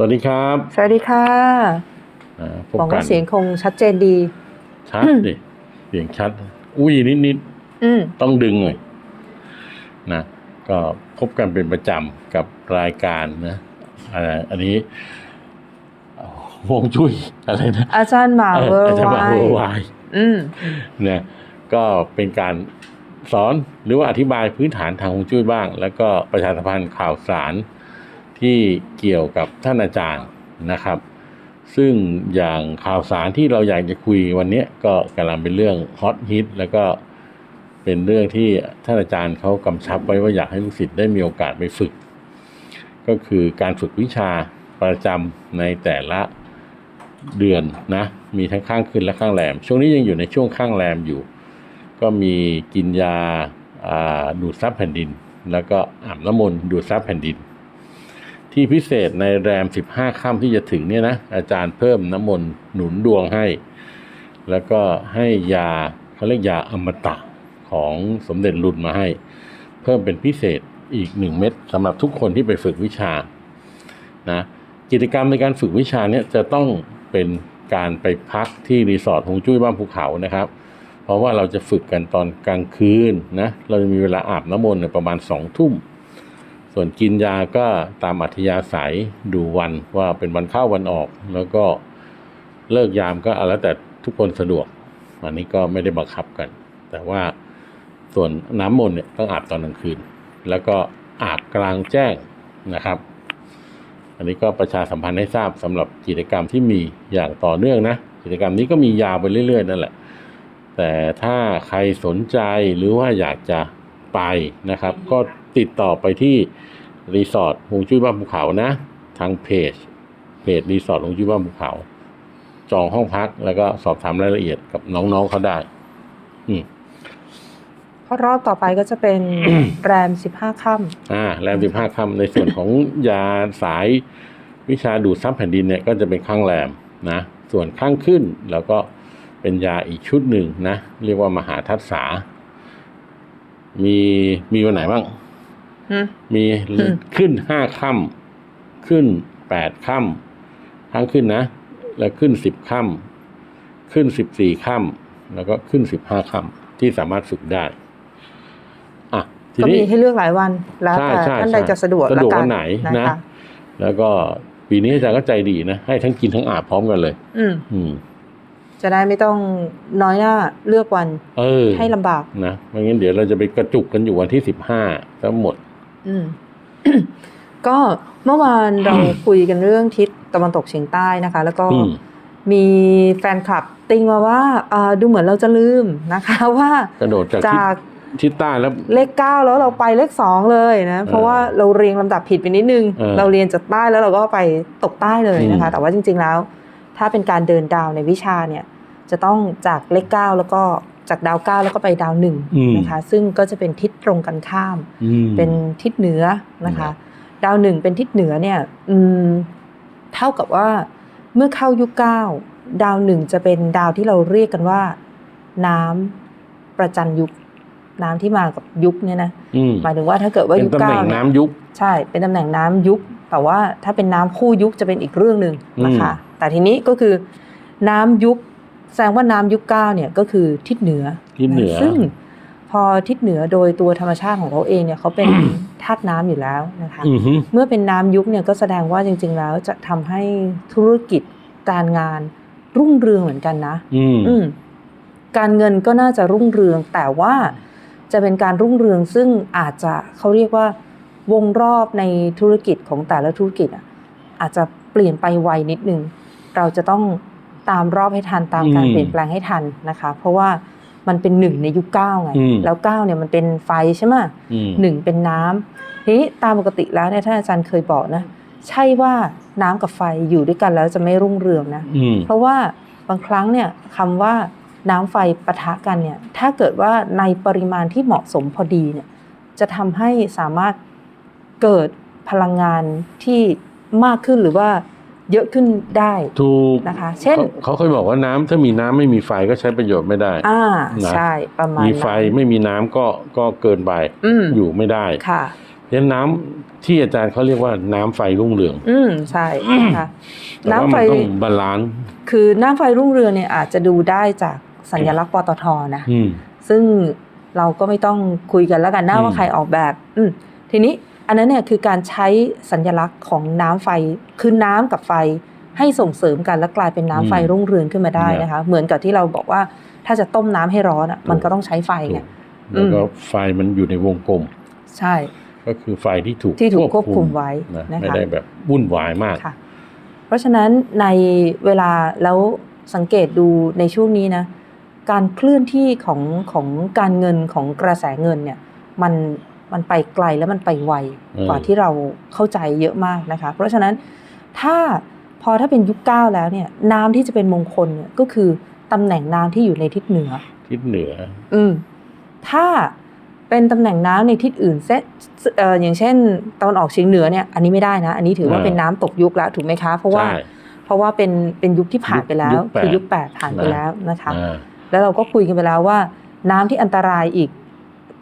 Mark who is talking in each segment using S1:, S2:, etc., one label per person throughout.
S1: วัสดีครับ
S2: สวัสดีค่ะ
S1: อ่าพ
S2: หวั
S1: บ
S2: ง
S1: กั
S2: ว่านเสียงคงชัดเจนดี
S1: ชัดดิเสียงชัด อุ้ยนิดนิด
S2: อืม
S1: ๆต้องดึงหน่อยนะ ก็พบกันเป็นประจำกับรายการนะอ่าอันนี้วงจุ้ยอะไรนะ
S2: อาจารย์หมา
S1: เอ
S2: เวอ
S1: อ
S2: ร์
S1: อาจารย์
S2: ไว
S1: มาเวอร์ไวน์
S2: อืม
S1: เนี่ยก็เป็นการสอนหรือว่าอธิบายพื้นฐานทางฮวงจุ้ยบ้าง แล้วก็ประชาสัมพันธ์ข่าวสาร ที่เกี่ยวกับท่านอาจารย์นะครับ ซึ่งอย่างข่าวสารที่เราอยากจะคุยวันนี้ก็กำลังเป็นเรื่องฮอตฮิตแล้วก็เป็นเรื่องที่ท่านอาจารย์เขากำชับไว้ว่าอยากให้ลูกศิษย์ได้มีโอกาสไปฝึก ก็คือการฝึกวิชาประจำในแต่ละเดือนนะมีทั้งข้างขึ้นและข้างแรมช่วงนี้ยังอยู่ในช่วงข้างแรมอยู่ ก็มีกินยาอ่าดูดซับแผ่นดิน แล้วก็อาบน้ำมนต์ดูดซับแผ่นดิน ที่พิเศษในแรม 15ค่ำที่จะถึงเนี่ยนะอาจารย์เพิ่มน้ำมนต์หนุนดวงให้ แล้วก็ให้ยาเขาเรียกยาอมตะของสมเด็จหลุนมาให้ เพิ่มเป็นพิเศษอีกหนึ่งเม็ดสำหรับทุกคนที่ไปฝึกวิชานะกิจกรรมในการฝึกวิชาเนี่ยจะต้องเป็นการไปพักที่รีสอร์ทฮวงจุ้ยบ้านภูเขานะครับ เพราะว่าเราจะฝึกกันตอนกลางคืนนะเราจะมีเวลาอาบน้ำมนต์เนี่ยประมาณสองทุ่ม ส่วนกินยาก็ตามอัธยาศัยดูวันว่าเป็นวันเข้าวันออก แล้วก็เลิกยามก็เอาแล้วแต่ทุกคนสะดวก อันนี้ก็ไม่ได้บังคับกัน แต่ว่าส่วนน้ำมนต์เนี่ยต้องอาบตอนกลางคืน แล้วก็อาบกลางแจ้งนะครับ อันนี้ก็ประชาสัมพันธ์ให้ทราบสำหรับกิจกรรมที่มีอย่างต่อเนื่องนะ กิจกรรมนี้ก็มียาวไปเรื่อย ๆ นั่นแหละ แต่ถ้าใครสนใจหรือว่าอยากจะไปนะครับ ก็ ติดต่อไปที่รีสอร์ทฮวงจุ้ยบ้านภูเขานะ ทางเพจเพจรีสอร์ทฮวงจุ้ยบ้านภูเขา จองห้องพักแล้วก็สอบถามรายละเอียดกับน้องๆเขาได้ อืม
S2: เพราะรอบต่อไปก็จะเป็นแรมสิบห้าค่
S1: อ่าแรมสิบห้าคำในส่วนของยาสายวิชาดูดซับแผ่นดินเนี่ยก็จะเป็นข้างแรมนะ ส่วนข้างขึ้นแล้วก็เป็นยาอีกชุดหนึ่งนะ เรียกว่ามหาทัศสามีมีวันไหนบ้างำ
S2: อื ม
S1: มี
S2: อืม
S1: ขึ้นห้าค่ำขึ้นแปดค่ำทั้งขึ้นนะ แล้วขึ้นสิบค่ำขึ้นสิบสี่ค่ำแล้วก็ขึ้นสิบห้าค่ำที่สามารถฝึกได้อะที
S2: ก็
S1: นี้
S2: มีให้เลือกหลายวันแล้ว
S1: ใช่
S2: แต่
S1: ใช่
S2: ท่านใด
S1: ใช่
S2: จะสะดวก
S1: สะดวก
S2: แล้
S1: วันไหนนะ
S2: ค
S1: แล้วก็ปีนี้อาจารย์ก็ใจดีนะ ให้ทั้งกินทั้งอาบพร้อมกันเลย
S2: อืม
S1: อืม
S2: จะได้ไม่ต้องน้อยหน้าเลือกวัน
S1: เออ
S2: ให้ลำบาก
S1: นะไม่งั้นเดี๋ยวเราจะไปกระจุกกันอยู่วันที่สิบห้าทั้งหมด
S2: อืมก็เมื่อวานเราคุยกันเรื่องทิศตะวันตกเฉียงใต้นะคะ แล้วก็
S1: อืม
S2: มีแฟนคลับติงมาว่าอ่าดูเหมือนเราจะลืมนะคะว่า
S1: กระโดดจากทิศ
S2: จาก
S1: ทิศใต้แล้ว
S2: เลขเก้าแล้วเราไปเลขสองเลยนะ เพราะว่าเราเรียงลำดับผิดไปนิดนึง
S1: เออ
S2: เราเรียนจากใต้แล้วเราก็ไปตกใต้เลยนะคะ
S1: อืม
S2: แต่ว่าจริง ๆแล้ว ถ้าเป็นการเดินดาวในวิชาเนี่ย จะต้องจากเลขเก้าแล้วก็ จากดาวเก้าแล้วก็ไปดาวหนึ่ง
S1: อืม
S2: นะคะ ซึ่งก็จะเป็นทิศตรงกันข้าม
S1: อืม
S2: เป็นทิศเหนือนะคะ
S1: อื
S2: ดาวหนึ่งเป็นทิศเหนือเนี่ยอืมเท่ากับว่าเมื่อเข้ายุคเก้าดาวหนึ่งจะเป็นดาวที่เราเรียกกันว่า น้ำประจันยุค น้ำที่มากับยุคเนี่ยนะ
S1: อืม
S2: หมายถึงว่าถ้าเกิดว่า
S1: เป็น
S2: ยุค
S1: ตำแห
S2: เก้า
S1: น่ง
S2: เนี่ย
S1: น้ำยุค
S2: ใช่เป็นตำแหน่งน้ำยุค แต่ว่าถ้าเป็นน้ำคู่ยุคจะเป็นอีกเรื่องหนึ่งนะคะ แต่ทีนี้ก็คือน้ำยุค แสดงว่าน้ำยุคเก้าเนี่ยก็คือทิศเหนือ
S1: ทิศเหนือ
S2: ซึ่งพอทิศเหนือโดยตัวธรรมชาติของเขาเองเนี่ยเขาเป็นธาตุน้ำอยู่แล้วนะคะ
S1: อือฮึ
S2: เมื่อเป็นน้ำยุคเนี่ยก็แสดงว่าจริง ๆ แล้วจะทำให้ธุรกิจการงานรุ่งเรืองเหมือนกันนะ
S1: อืม
S2: อืมการเงินก็น่าจะรุ่งเรือง แต่ว่าจะเป็นการรุ่งเรืองซึ่งอาจจะเขาเรียกว่าวงรอบในธุรกิจของแต่ละธุรกิจอะอาจจะเปลี่ยนไปไวนิดนึง เราจะต้อง ตามรอบให้ทันตามการ
S1: อืม
S2: เปลี่ยนแปลงให้ทันนะคะ เพราะว่ามันเป็นหนึ่งในยุคเก้าไง
S1: อืม
S2: แล้วเก้าเนี่ยมันเป็นไฟใช่ไหม
S1: อืม
S2: หนึ่งเป็นน้ำทีนี้ตามปกติแล้วเนี่ยท่านอาจารย์เคยบอกนะใช่ว่าน้ำกับไฟอยู่ด้วยกันแล้วจะไม่รุ่งเรืองนะ
S1: อืม
S2: เพราะว่าบางครั้งเนี่ยคำว่าน้ำไฟปะทะกันเนี่ยถ้าเกิดว่าในปริมาณที่เหมาะสมพอดีเนี่ยจะทำให้สามารถเกิดพลังงานที่มากขึ้นหรือว่า เยอะขึ้นได้
S1: ถูก
S2: นะคะ เช่น
S1: เขาเขาเคยบอกว่าน้ำถ้ามีน้ำไม่มีไฟก็ใช้ประโยชน์ไม่ได้
S2: อ่า
S1: นะ
S2: ใช่ประมาณ
S1: มี
S2: นั้น
S1: ไฟไม่มีน้ำก็ก็เกินไป
S2: อืม
S1: อยู่ไม่ได้
S2: ค่ะ
S1: เพฉะนั้นน้ำที่อาจารย์เขาเรียกว่าน้ำไฟรุ่งเรือง
S2: อืมใช่นะคะ
S1: แต่ว่า
S2: น้ำไฟ
S1: มันต้องบาลานซ์
S2: คือน้ำไฟรุ่งเรืองเนี่ยอาจจะดูได้จากสัญลักษณ์ปตทนะ
S1: อืม
S2: ซึ่งเราก็ไม่ต้องคุยกันแล้วกันนะ
S1: อืม
S2: ว่าใครออกแบบ อืมทีนี้ อันนั้นเนี่ยคือการใช้สัญลักษณ์ของน้ำไฟคือน้ำกับไฟให้ส่งเสริมกันและกลายเป็นน้ำไฟรุ่งเรืองขึ้นมาได้นะคะ เหมือนกับที่เราบอกว่าถ้าจะต้มน้ำให้ร้อนอะมันก็ต้องใช้ไฟไง
S1: ถูกแล้วก็ไฟมันอยู่ในวงกลม
S2: ใช่
S1: ก็คือไฟที่ถูก
S2: ที่ถูกควบคุมไว้
S1: นะ
S2: นะคะ
S1: ไม่ได้แบบวุ่นวายมาก
S2: ค่ะเพราะฉะนั้นในเวลาแล้วสังเกตดูในช่วงนี้นะ การเคลื่อนที่ของของการเงินของกระแสเงินเนี่ยมัน มันไปไกลและมันไปไว
S1: อืม
S2: กว่าที่เราเข้าใจเยอะมากนะคะ เพราะฉะนั้นถ้าพอถ้าเป็นยุคเก้าแล้วเนี่ยน้ำที่จะเป็นมงคลเนี่ยก็คือตำแหน่งน้ำที่อยู่ในทิศเหนือ
S1: ทิศเหนือ
S2: อืมถ้าเป็นตำแหน่งน้ำในทิศอื่นเซเอ่ออย่างเช่นตะวันออกเฉียงเหนือเนี่ยอันนี้ไม่ได้นะ อันนี้ถือว่า
S1: อ่า
S2: เป็นน้ำตกยุคแล้วถูกไหมคะ เพราะว่า
S1: ใช่
S2: เพราะว่าเป็นเป็นยุคที่ผ่านไปแล้ว
S1: ยุคแปด
S2: คือยุคแปดผ่านไป
S1: นะ
S2: แล้วนะคะ
S1: อ่า
S2: แล้วเราก็คุยกันไปแล้วว่า น้ำที่อันตรายอีก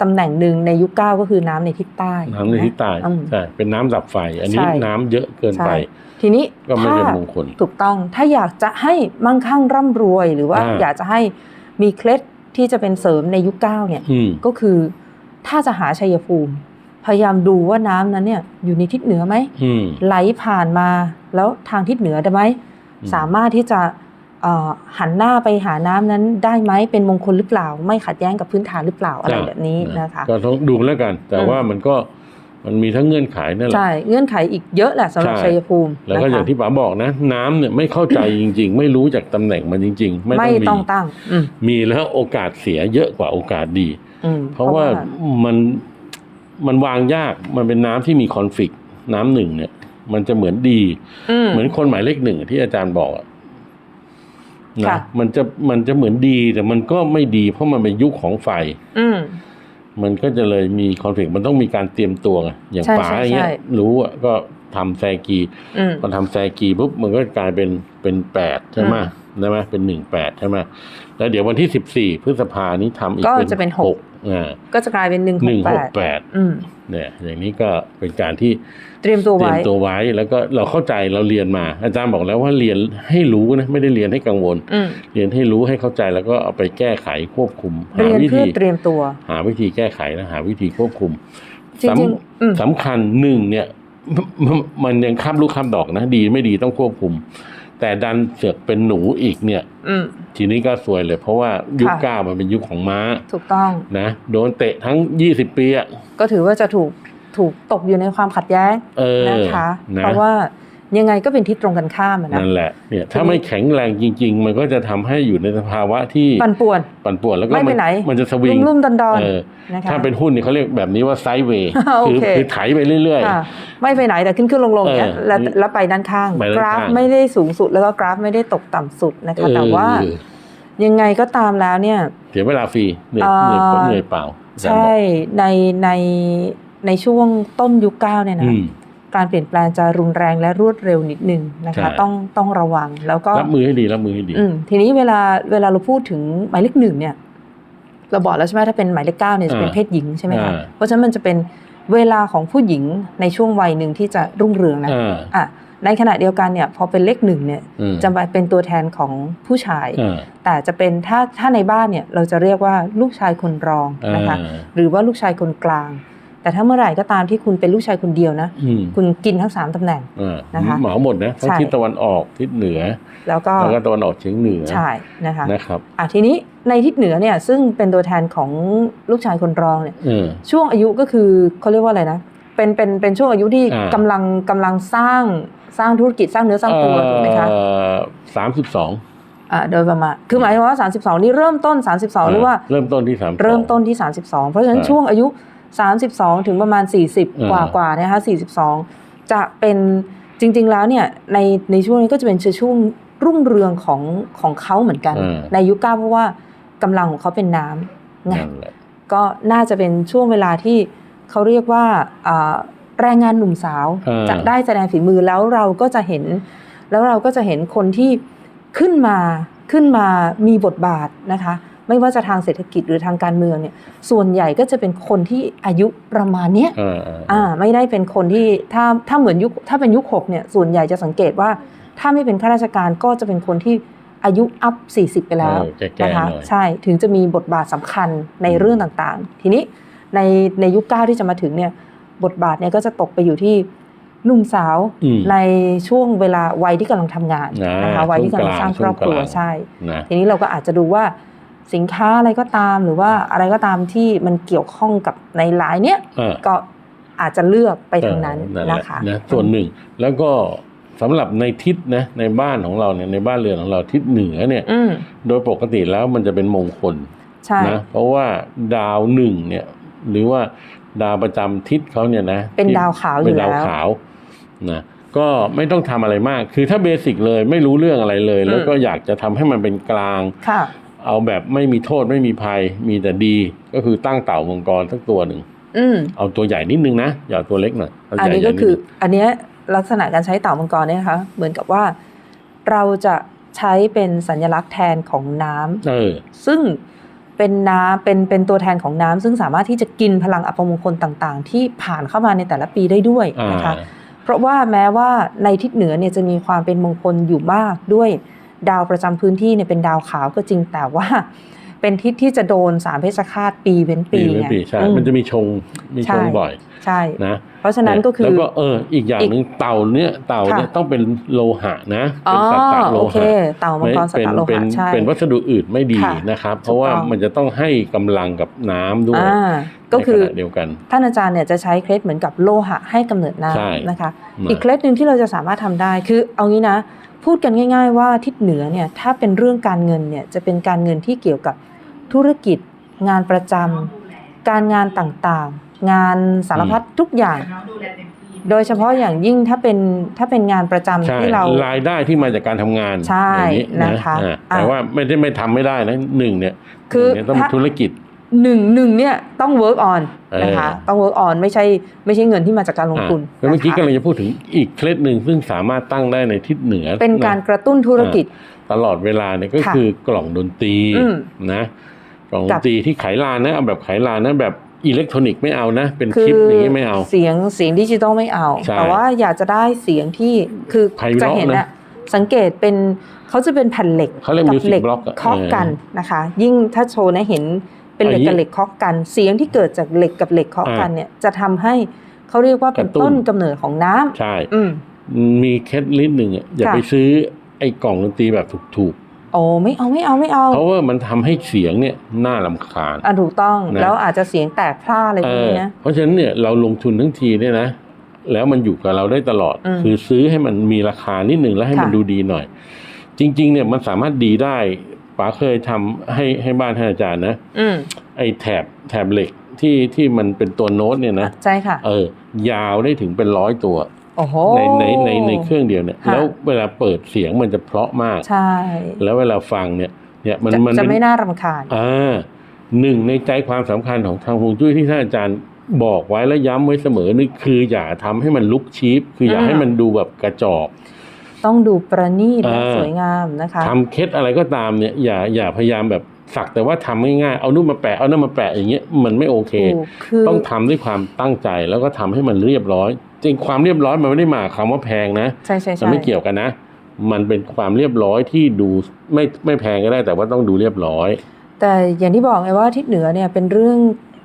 S2: ตำแหน่งหนึ่งในยุคเก้าก็คือน้ำในทิศใต้
S1: น้ำในทิศใต้
S2: อืม
S1: ใช่เป็นน้ำดับไฟ อันนี้
S2: ใช่
S1: น้ำเยอะเกินไป
S2: ใช่ทีนี้
S1: ก็ไม่เป็น
S2: ถ้า
S1: มงคล
S2: ถูกต้องถ้าอยากจะให้มั่งคั่งร่ำรวย หรือว่า
S1: อ่า
S2: อยากจะให้มีเคล็ดที่จะเป็นเสริมในยุคเก้าเนี่ย
S1: อืม
S2: ก็คือถ้าจะหาชัยภูมิ พยายามดูว่าน้ำนั้นเนี่ยอยู่ในทิศเหนือไหม
S1: อืม
S2: ไหลผ่านมาแล้วทางทิศเหนือได้ไหม
S1: อืม
S2: สามารถที่จะเอ่อ หันหน้าไปหาน้ำนั้นได้ไหมเป็นมงคลหรือเปล่า ไม่ขัดแย้งกับพื้นฐานหรือเปล่าอะไรแบบนี้นะคะ
S1: ก็ต้องดูแล้วกัน แต่
S2: อืม
S1: ว่ามันก็มันมีทั้งเงื่อนไขนั่นแหละ
S2: ใช่เงื่อนไขอีกเยอะแหละสำหรับ
S1: ใช่
S2: ชัยภูมิ
S1: แล้วก็
S2: นะคะ
S1: อย่างที่ป๋าบอกนะ น้ำเนี่ยไม่เข้าใจจริง ๆ ไม่รู้จากตำแหน่งมันจริง ๆ ไม่
S2: ไม่
S1: ต้
S2: ต้
S1: อ
S2: องง
S1: มี
S2: ตั้งอืม
S1: มีแล้วโอกาสเสียเยอะกว่าโอกาสดี
S2: อืม
S1: เพราะว่ามันมันวางยากมันเป็นน้ำที่มีคอนฟ lict น้ำหนึ่งเนี่ย มันจะเหมือนดี
S2: อืม
S1: เหมือนคนหมายเลขหนึ่งที่อาจารย์บอกอะ
S2: ค่ะ
S1: นะมันจะมันจะเหมือนดีแต่มันก็ไม่ดี เพราะมันเป็นยุคของไฟ
S2: อืม
S1: มันก็จะเลยมีคอนฟ lict มันต้องมีการเตรียมตัวไงอย่าง
S2: ใช่
S1: ป๋า
S2: ใช่
S1: อย่างเงี้
S2: ใช่
S1: ยรู้อะก็ทำแซกี
S2: อืม
S1: พอทำแซกีปุ๊บมันก็กลายเป็นเป็นแปดใช่ไหม
S2: อืม
S1: ใช่ไหมเป็นหนึ่งแปดใช่ไหมแล้วเดี๋ยววันที่สิบสี่พฤษภานี้ทำอีก
S2: ก็
S1: เป็น
S2: จะเป็นหก
S1: อ่า
S2: ก็จะกลายเป็นหนึ่ง
S1: หนึ่ง
S2: ห
S1: ห
S2: ก
S1: ก
S2: แปด
S1: แปด
S2: อืม
S1: เนี่ยอย่างนี้ก็เป็นการที่
S2: เตรียมตัว
S1: เตรีย
S2: ไว้
S1: มตัวไว้แล้วก็เราเข้าใจเราเรียนมา อาจารย์บอกแล้วว่าเรียนให้รู้นะไม่ได้เรียนให้กังวล
S2: อืม
S1: เรียนให้รู้ให้เข้าใจแล้วก็เอาไปแก้ไขควบคุมหา
S2: เรียน
S1: วิ
S2: เพื่อ
S1: ธี
S2: เตรียมตัว
S1: หาวิธีแก้ไขและหาวิธีควบคุม
S2: จริง
S1: ส
S2: ๆอืมำ
S1: สำคัญหนึ่งเนี่ยมันมันยังข้ามลูกข้ามดอกนะ ดีไม่ดีต้องควบคุม แต่ดันเสือกเป็นหนูอีกเนี่ย
S2: อืม
S1: ทีนี้ก็สวยเลย เพราะว่ายุค
S2: ค่ะ
S1: เก้ามันเป็นยุคของม้า
S2: ถูกต้อง
S1: นะโดนเตะทั้งยี่สิบปีอะ
S2: ก็ถือว่าจะถูกถูกตกอยู่ในความขัดแย้ง
S1: เออ
S2: นะคะ
S1: นะ
S2: เพราะว่า ยังไงก็เป็นทิศตรงกันข้ามอะนะ
S1: นั่นแหละเนี่ย
S2: ทีนี้
S1: ถ้าไม่แข็งแรงจริง ๆ มันก็จะทำให้อยู่ในสภาวะที่
S2: ปั่นป่วน
S1: ปั่นป่วนแล้วก็
S2: ไม่ไป
S1: มัน
S2: ไหน
S1: มันจะสวิง
S2: ลุ่มๆดอนดอน
S1: เออ
S2: ๆนะคะ
S1: ถ้าเป็นหุ้นนี่เขาเรียกแบบนี้ว่าไซด์เวย์
S2: โอ
S1: คือ
S2: เค
S1: คือไถไปเรื่อย
S2: ค่ะไม่ไปไหนแต่ขึ้นขึ้นลงลงๆเนี้ย
S1: เออ
S2: แล้วแล้วไปด้านข้าง
S1: ไปด้าน
S2: กราฟ
S1: ข้าง
S2: ไม่ได้สูงสุดแล้วก็กราฟไม่ได้ตกต่ำสุดนะ
S1: ๆ
S2: คะแต่ว่า
S1: เออ
S2: ยังไงก็ตามแล้วเนี่ย
S1: เสียเวลาฟรีเหนื่อย
S2: อ่า
S1: เหนื่อยเหนื่อยเปล่า
S2: ใช่ในในในช่วงต้นยุคเก้าเนี่ยนะ
S1: อืม
S2: การเปลี่ยนแปลงจะรุนแรงและรวดเร็วนิดนึงนะคะ
S1: ใช่
S2: ต้องต้องระวังแล้วก็
S1: รับมือให้ดีรับมือให้ดี
S2: อืมทีนี้เวลาเวลาเราพูดถึงหมายเลขหนึ่งเนี่ยเราบอกแล้วใช่ไหมถ้าเป็นหมายเลขเก้าเนี่ยจะเป็น
S1: อ่า
S2: เพศหญิงใช่ไหมคะ
S1: อ่า
S2: เพราะฉะนั้นมันจะเป็นเวลาของผู้หญิงในช่วงวัยหนึ่งที่จะรุ่งเรืองนะ
S1: อ่า
S2: อะในขณะเดียวกันเนี่ยพอเป็นเลขหนึ่งเนี่ย
S1: อืม
S2: จะมาเป็นตัวแทนของผู้ชาย
S1: อ่า
S2: แต่จะเป็นถ้าถ้าในบ้านเนี่ยเราจะเรียกว่าลูกชายคนรองนะคะ
S1: อ่า
S2: หรือว่าลูกชายคนกลาง แต่ถ้าเมื่อไหร่ก็ตามที่คุณเป็นลูกชายคนเดียวนะ
S1: อืม
S2: คุณกินทั้งสามตำแหน่ง
S1: อ่า
S2: นะคะ
S1: เหมาหมดนะทั้ง
S2: ใช่
S1: ทิศตะวันออกทิศเหนือ
S2: แล้วก็
S1: แล้วก็ตะวันออกเฉียงเหนือ
S2: ใช่นะคะ
S1: นะครับ
S2: อะทีนี้ในทิศเหนือเนี่ยซึ่งเป็นตัวแทนของลูกชายคนรองเนี่ย
S1: เออ
S2: ช่วงอายุก็คือเขาเรียกว่าอะไรนะเป็นเป็นเป็นช่วงอายุที่
S1: อ่ากำ
S2: ลังกำลังสร้างสร้างธุรกิจสร้างเนื้อสร้างตัวถูกไหมคะ
S1: สามสิบสอง
S2: อ่าโดยประมาณ คือหมายถึงว่า 32 นี่เริ่มต้น 32 หรือว่า
S1: เริ่มต้นที่สาม
S2: เริ่มต้นที่ 32 เพราะฉะนั้น
S1: ใช่
S2: ช่วงอายุ 32 ถึงประมาณ 40 กว่า
S1: อ่าก
S2: ว่าๆนะคะ42 จะเป็นจริง ๆ แล้วเนี่ยในในช่วงนี้ก็จะเป็นช่วงรุ่งเรืองของของเขาเหมือนกัน
S1: อ่า
S2: ในยุคเก้าเพราะว่ากำลังของเขาเป็นน้ำไง
S1: นั่นแหละ
S2: ก็น่าจะเป็นช่วงเวลาที่เขาเรียกว่าอ่าแรงงานหนุ่มสาว
S1: อ่า
S2: จะได้แสดงฝีมือแล้วเราก็จะเห็น แล้วเราก็จะเห็นคนที่ขึ้นมาขึ้นมามีบทบาทนะคะ ไม่ว่าจะทางเศรษฐกิจหรือทางการเมืองเนี่ยส่วนใหญ่ก็จะเป็นคนที่อายุประมาณเนี้ย
S1: เออเออ
S2: อ่าไม่ได้เป็นคนที่ถ้าถ้าเหมือนยุคถ้าเป็นยุคหกเนี่ยส่วนใหญ่จะสังเกตว่า ถ้าไม่เป็นข้าราชการก็จะเป็นคนที่อายุอัพ 40 ไปแล้ว
S1: เออแก่
S2: นะคะ
S1: ๆหน่อย
S2: ใช่ถึงจะมีบทบาทสำคัญในเรื่องต่างๆ ทีนี้ในในยุคเก้าที่จะมาถึงเนี่ยบทบาทเนี่ยก็จะตกไปอยู่ที่หนุ่มสาว
S1: อืม
S2: ในช่วงเวลาวัยที่กำลังทำงาน
S1: อ่าน
S2: นะคะวัยที่กำลังสร้างครอบครัว
S1: ช่วงกลาง
S2: ใช่
S1: นะ
S2: ทีนี้เราก็อาจจะดูว่า สินค้าอะไรก็ตามหรือว่าอะไรก็ตามที่มันเกี่ยวข้องกับในไลน์เนี้ย
S1: เออ
S2: ก็อาจจะเลือกไปทางนั้น
S1: เออแหล
S2: นะคะ
S1: นะส่วนหนึ่งแล้วก็สำหรับในทิศนะในบ้านของเราเนี่ยในบ้านเรือนของเราทิศเหนือเนี่ย
S2: อืม
S1: โดยปกติแล้วมันจะเป็นมงคล
S2: ใช่
S1: นะเพราะว่าดาวหนึ่งเนี่ยหรือว่าดาวประจำทิศเขาเนี่ยนะ
S2: เป็น
S1: ที่
S2: ดาวขาวอ
S1: เป็น
S2: ยู่
S1: ดาว
S2: แล้ว
S1: ขาวนะก็ไม่ต้องทำอะไรมาก คือถ้าเบสิกเลยไม่รู้เรื่องอะไรเลย แล้วก็อยากจะทำให้มันเป็นกลาง
S2: ค่ะ
S1: เอาแบบไม่มีโทษไม่มีภัย มีแต่ดีก็คือตั้งเต่ามังกรสักตัวหนึ่ง
S2: อืม
S1: เอาตัวใหญ่นิดนึงนะอย่าเอาตัวเล็กหน่อยเา
S2: อันนี้
S1: ใหญ่ๆ
S2: ก็
S1: ด
S2: คือ
S1: นึง
S2: อันเนี้ยลักษณะการใช้เต่ามังกรเนี่ยนะคะเหมือนกับว่าเราจะใช้เป็นสัญลักษณ์แทนของน้ำ
S1: เออ
S2: ซึ่งเป็นน้ำเป็นเป็นตัวแทนของน้ำซึ่งสามารถที่จะกินพลังอัปมงคลต่างๆ ที่ผ่านเข้ามาในแต่ละปีได้ด้วย
S1: อ่า
S2: นะคะ เพราะว่าแม้ว่าในทิศเหนือเนี่ยจะมีความเป็นมงคลอยู่มากด้วย ดาวประจำพื้นที่เนี่ยเป็นดาวขาวก็จริงแต่ว่า เป็นทิศที่จะโดนสามเพชฌฆาตปีเว้น
S1: ปี
S2: ปี
S1: ไม่
S2: ไง
S1: ปีใช่
S2: อื
S1: มันจะมีชงมี
S2: ใช่
S1: ชงบ่อย
S2: ใช่
S1: นะ
S2: เพราะฉะนั้นก็คือ
S1: แล้วก็เอออีกอย่าง
S2: อีก
S1: หนึ่งเต่าเนี่ยเต่าเนี่ย
S2: ค่ะ
S1: ต้องเป็นโลหะนะ
S2: อ๋
S1: เป็
S2: อน
S1: สัตตะโล
S2: โอเค
S1: หะ
S2: เต่ามังกรสัต
S1: เป็น
S2: ตโล
S1: เป็น
S2: หะใช่
S1: เป็นวัสดุอื่นไม่ดี
S2: ค่ะ
S1: นะครับ เพ
S2: ถูก
S1: ราะว่า
S2: ต้อง
S1: มันจะต้องให้กำลังกับน้ำด้วย
S2: อ่าก็คือ
S1: ในขณะเดียวกัน
S2: ท่านอาจารย์เนี่ยจะใช้เคล็ดเหมือนกับโลหะให้กำเนิด
S1: ใช่
S2: น้ำนะคะ
S1: นะ
S2: อีกเคล็ดหนึ่งที่เราจะสามารถทำได้คือเอางี้นะ พูดกันง่าย ๆ ว่าทิศเหนือเนี่ยถ้าเป็นเรื่องการเงินเนี่ยจะเป็นการเงินที่เกี่ยวกับธุรกิจ งานประจำการงานต่างๆ งานสารพัดทุกอย่าง โดยเฉพาะอย่างยิ่งถ้าเป็นถ้าเป็นงานประจำ
S1: ใช่
S2: ที่เรา
S1: รายได้ที่มาจากการทำงาน
S2: ใช่
S1: อย่างนี้
S2: นะคะ
S1: อ่า
S2: อะ
S1: แต่ว่าไม่ได้ไม่ทำไม่ได้นะหนึ่งเนี่ย
S2: คือ
S1: หนึ่งเนี่ยต้องเป็น
S2: ถ้า
S1: ธุรกิจ
S2: หนึ่งหนึ่งเนี่ยต้อง work on
S1: เออ
S2: นะคะต้อง work on ไม่ใช่ไม่ใช่เงินที่มาจากการลงทุน
S1: อะแล้วเมื่อกี้
S2: นะคะ
S1: กำลังจะพูดถึงอีกเคล็ดหนึ่งซึ่งสามารถตั้งได้ในทิศเหนือ
S2: เป็นการะกระตุ้นธุรกิจ
S1: ตลอดเวลาเนี่ยก็
S2: ค่ะ
S1: คือกล่องดนตรี
S2: อืม
S1: นะกล่องด
S2: กับ
S1: นตรีที่ไขลานนะเอาแบบไขลานนะแบบอิเล็กทรอนิกส์ไม่เอานะ เป็น
S2: คื
S1: ชิปอย่างนี้ไม่เอา
S2: เสียงเสียงดิจิตอลไม่เอา
S1: ใช่
S2: แต่ว่าอยากจะได้เสียงที่คือ
S1: ไพเราะ
S2: จะเห็น
S1: นะ
S2: นะสังเกตเป็นเขาจะเป็นแผ่นเหล็ก
S1: เขาเรียก
S2: กั
S1: music
S2: เหล็ก
S1: block อะ
S2: เคาะ
S1: เออ
S2: กันนะคะ ยิ่งถ้าโชว์นะเห็น เป็นเหล็ก
S1: อันนี้
S2: กับเหล็กเคาะกัน เสียงที่เกิดจากเหล็กกับเหล็กเคาะ
S1: อ่า
S2: กันเนี่ยจะทำให้เขาเรียกว่าเป็น
S1: กระตุ้น
S2: ต้นกำเนิดของน้ำ
S1: ใช่
S2: อืม
S1: มีเคล็ดนิดหนึ่งอะอย่า
S2: ค่ะ
S1: ไปซื้อไอ้กล่องดนตรีแบบถูก
S2: โอ้ไม่เอาไม่เอาไม่เอา
S1: ๆเพราะว่ามันทำให้เสียงเนี่ยน่าลำคาญ
S2: อะถูกต้อง
S1: นะ
S2: แล้วอาจจะเสียงแตกพร่าอะไรพ
S1: เอ
S2: วก
S1: อ
S2: นี้นะ
S1: เพราะฉะนั้นเนี่ยเราลงทุนทั้งทีเนี่ยนะแล้วมันอยู่กับเราได้ตลอด
S2: อืม
S1: คือซื้อให้มันมีราคานิดหนึ่งแล้วให้มัน
S2: ค่ะ
S1: ดูดีหน่อย จริง ๆ เนี่ยมันสามารถดีได้ ป๋าเคยทำให้ให้บ้านท่านอาจารย์นะ
S2: อืม
S1: ไอ้แถบแถบเหล็กที่ที่มันเป็นตัวโน้ตเนี่ยนะ
S2: ใช่ค่ะ
S1: เออยาวได้ถึงเป็นร้อยตัว
S2: โอ้โห
S1: ในในในในเครื่องเดียวเนี่ย
S2: ค่ะ
S1: แล้วเวลาเปิดเสียงมันจะเพราะมาก
S2: ใช่
S1: แล้วเวลาฟังเนี่ยเนี่ยมัน
S2: จะ
S1: มัน
S2: จะ
S1: เป็น
S2: ไม่น่ารำคาญ
S1: อ่าหนึ่งในใจความสำคัญของทางฮวงจุ้ยที่ท่านอาจารย์บอกไว้และย้ำไว้เสมอนี่คืออย่าทำให้มันลุกชีพ คืออย่า
S2: อืม
S1: ให้มันดูแบบกระจอก
S2: ต้องดูประณีตและ
S1: อ่า
S2: สวยงามนะคะ
S1: ทำเคล็ดอะไรก็ตามเนี่ยอย่าอย่าพยายามแบบสักแต่ว่าทำง่ายๆเอานู่นมาแปะเอานั่นมาแปะอย่างเงี้ยมันไม่โอเค
S2: ถูกคือ
S1: ต้องทำด้วยความตั้งใจแล้วก็ทำให้มันเรียบร้อย จริงความเรียบร้อยมันไม่ได้มาคำว่าแพงนะ
S2: ใช่ใช่
S1: มั
S2: ใช่
S1: นไม่เกี่ยวกันนะ มันเป็นความเรียบร้อยที่ดูไม่ไม่แพงก็ได้แต่ว่าต้องดูเรียบร้อย
S2: แต่อย่างที่บอกไงว่าทิศเหนือเนี่ยเป็นเรื่อง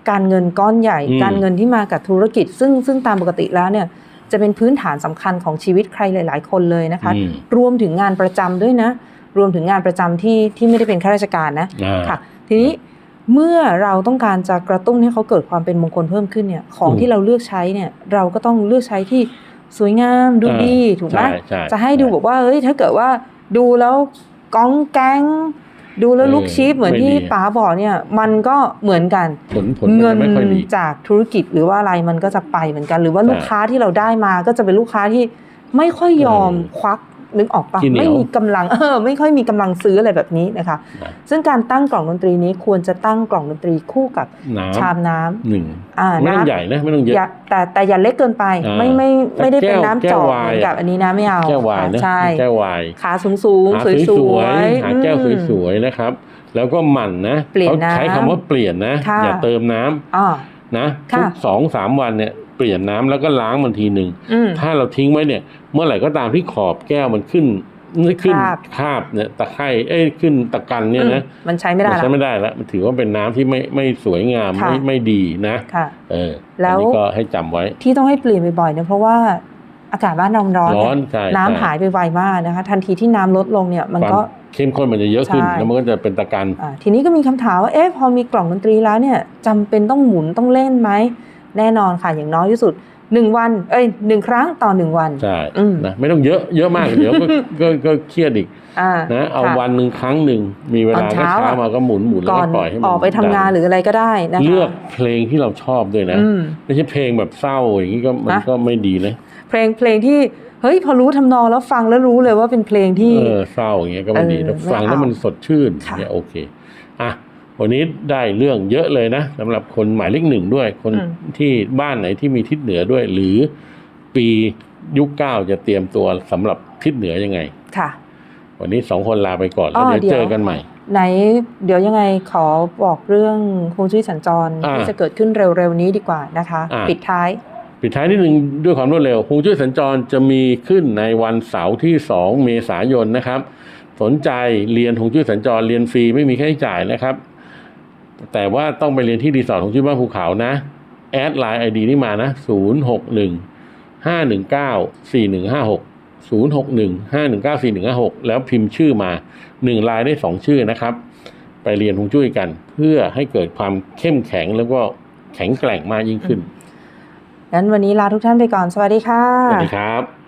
S2: การเงินก้อนใหญ่
S1: อืม
S2: การเงินที่มากับธุรกิจ ซึ่งซึ่งตามปกติแล้วเนี่ย จะเป็นพื้นฐานสำคัญของชีวิตใครหลาย ๆ คนเลยนะคะ
S1: อืม
S2: รวมถึงงานประจำด้วยนะ รวมถึงงานประจำที่ที่ไม่ได้เป็นข้าราชการนะ
S1: อ่า
S2: ค่ะ ทีนี้เมื่อเราต้องการจะกระตุ้นให้เขาเกิดความเป็นมงคลเพิ่มขึ้นเนี่ยของ
S1: อืม
S2: ที่เราเลือกใช้เนี่ยเราก็ต้องเลือกใช้ที่สวยงามดู
S1: อ่า
S2: ดีถูกไหม
S1: ใช่ใช่
S2: จะให้ดูบอกว่าเอ้ยถ้าเกิดว่าดูแล้วก้องแก๊ง ดูแล้ว
S1: เออ
S2: ลุกชีพเหมือน
S1: ไม่
S2: ที่
S1: ดี
S2: ป๋าบอกเนี่ยมันก็เหมือนกัน
S1: ผลผลมัน
S2: เงิ
S1: จะไม่ค่อยดี
S2: จากธุรกิจหรือว่าอะไรมันก็จะไปเหมือนกัน หรือว่า
S1: ใช่
S2: ลูกค้าที่เราได้มาก็จะเป็นลูกค้าที่ไม่ค่อยยอม
S1: เออ
S2: ควัก นึกออกปะ
S1: ขี้เหนียว
S2: ไม่มีกำลังเออไม่ค่อยมีกำลังซื้ออะไรแบบนี้นะคะ
S1: นะ
S2: ซึ่งการตั้งกล่องดนตรีนี้ควรจะตั้งกล่องดนตรีคู่กับ
S1: น้
S2: ชามน้ำำ
S1: หนึ่ง
S2: อ่า
S1: ไม่ต้อง
S2: น้ำ
S1: ใหญ่นะไม่ต้องเยอะ
S2: อย่าแต่แต่อย่าเล็กเกินไป
S1: อ่า
S2: ไม่ไม่ไม่ได้เป็น
S1: แก้ว
S2: น้ำ
S1: แก้
S2: จ
S1: ว
S2: อก
S1: วาย
S2: เหมือนกับอันนี้นะไม่เอา
S1: แก้ววายนะ
S2: ใช่
S1: แก้ววาย
S2: ขาสูงสูง
S1: หา
S2: สวย
S1: ส
S2: ส
S1: ว
S2: วยย
S1: ๆหาแก้วสวยๆนะครับ แล้วก็หมั่นนะ
S2: เปลี่ยน
S1: เขา
S2: น้ำ
S1: ใช้คำว่าเปลี่ยนนะ
S2: ค่ะ
S1: อย่าเติมน้ำ
S2: อ๋อ
S1: นะ
S2: ค่ะ
S1: ทุกสองสามวันเนี่ย เปลี่ยนน้ำแล้วก็ล้างมันทีหนึ่ง
S2: อืม
S1: ถ้าเราทิ้งไว้เนี่ย เมื่อไหร่ก็ตามที่ขอบแก้วมันขึ้นขึ้น
S2: คราบ
S1: คราบเนี่ยตะไคร่เอ้ยขึ้นตะกันเนี่ยนะ
S2: อืมมันใช้ไม่ได้
S1: มัน
S2: ละ
S1: ใช้ไม่ได้แล้วมันถือว่าเป็นน้ำที่ไม่ไม่สวยงาม
S2: ค่ะ
S1: ไม่ไม่ดีนะ
S2: ค่ะ
S1: เออ
S2: แล้
S1: อัน
S2: ว
S1: นี้ก็ให้จำไว้
S2: ที่ต้องให้เปลี่ยนบ่อยๆเนี่ยเพราะว่าอากาศบ้านเราร้อน
S1: ร้อน
S2: เนี่ย
S1: ใช่
S2: น้ำ
S1: ใช่
S2: หายไปไวมากนะคะ ทันทีที่น้ำลดลงเนี่ยมัน
S1: ความ
S2: ก็
S1: เข้มข้นมันจะเยอะขึ้น
S2: ใช่
S1: แล้วมันก็จะเป็นตะกัน
S2: อ่าทีนี้ก็มีคำถามว่าเอ๊ะพอมีกล่องดนตรีแล้วเนี่ยจำเป็นต้องหมุนต้องเล่นไหม แน่นอนค่ะอย่างน้อยที่สุดหนึ่งวัน เอ้ยหนึ่งครั้งต่อหนึ่งวัน
S1: ใช่
S2: อืม
S1: นะไม่ต้องเยอะเยอะมากเดี๋ยวก็ก็ก็เครียดอีก
S2: อ่า
S1: นะเอา
S2: ค่ะ
S1: วันหนึ่งครั้งหนึ่งมีเว
S2: ตอ
S1: ลานก็
S2: เช้า
S1: เช้า
S2: อะ
S1: มาก็หมุนหมุนแล้ว
S2: ก่อน
S1: ก็ปล่อยให้มัน
S2: ออกไปทำงาน
S1: ดั
S2: หรืออะไรก็ได้นะคะ
S1: เลือกเพลงที่เราชอบด้วยนะ
S2: อืม
S1: ไม่ใช่เพลงแบบเศร้าอย่างนี้ก็มัน
S2: นะ
S1: ก็ไม่ดีนะ
S2: เพลงเพลงที่เฮ้ยพอรู้ทำนองแล้วฟังแล้วรู้เลยว่าเป็นเพลงที่
S1: เออเศร้าอย่างเงี้ยก็ไม่ดี
S2: เออ
S1: แต่ฟัง
S2: ไม่เอา
S1: แล้วมันสดชื่น
S2: ค่ะ
S1: เนี่ยโอเคอะ วันนี้ได้เรื่องเยอะเลยนะสำหรับคนหมายเลขหนึ่งด้วย คนที่บ้านไหนที่มีทิศเหนือด้วย หรือปียุคเก้าจะเตรียมตัวสำหรับทิศเหนือยังไง
S2: ค่ะ
S1: วันนี้สองคนลาไปก่อน
S2: อ๋
S1: แล้ว
S2: อ
S1: เดี๋ยว
S2: เดี๋ยว
S1: เจอกันใหม่
S2: ไหนเดี๋ยวยังไงขอบอกเรื่องฮวงจุ้ยสัญจร
S1: อ่า
S2: ที่จะเกิดขึ้นเร็วๆนี้ดีกว่านะคะ
S1: อ่า
S2: ปิดท้าย
S1: ปิดท้ายนิดนึงด้วยความรวดเร็วฮวงจุ้ยสัญจรจะมีขึ้นในวันเสาร์ที่ 2 เมษายนนะครับ สนใจเรียนฮวงจุ้ยสัญจรเรียนฟรีไม่มีค่าใช้จ่ายนะครับ แต่ว่าต้องไปเรียนที่รีสอร์ทฮวงจุ้ยบ้านภูเขานะ แอดไลน์ไอดีนี่มานะ 0 6 1 5 1 9 4 1 5 6 0 6 1 5 1 9 4 1 5 6 แล้วพิมพ์ชื่อมา 1 ลายได้ 2 ชื่อนะครับ ไปเรียนฮวงจุ้ยกัน เพื่อให้เกิดความเข้มแข็งแล้วก็แข็งแกร่งมากยิ่งขึ้น
S2: งั้นวันนี้ลาทุกท่านไปก่อน สวัสดีค่ะ
S1: สวัสดีครับ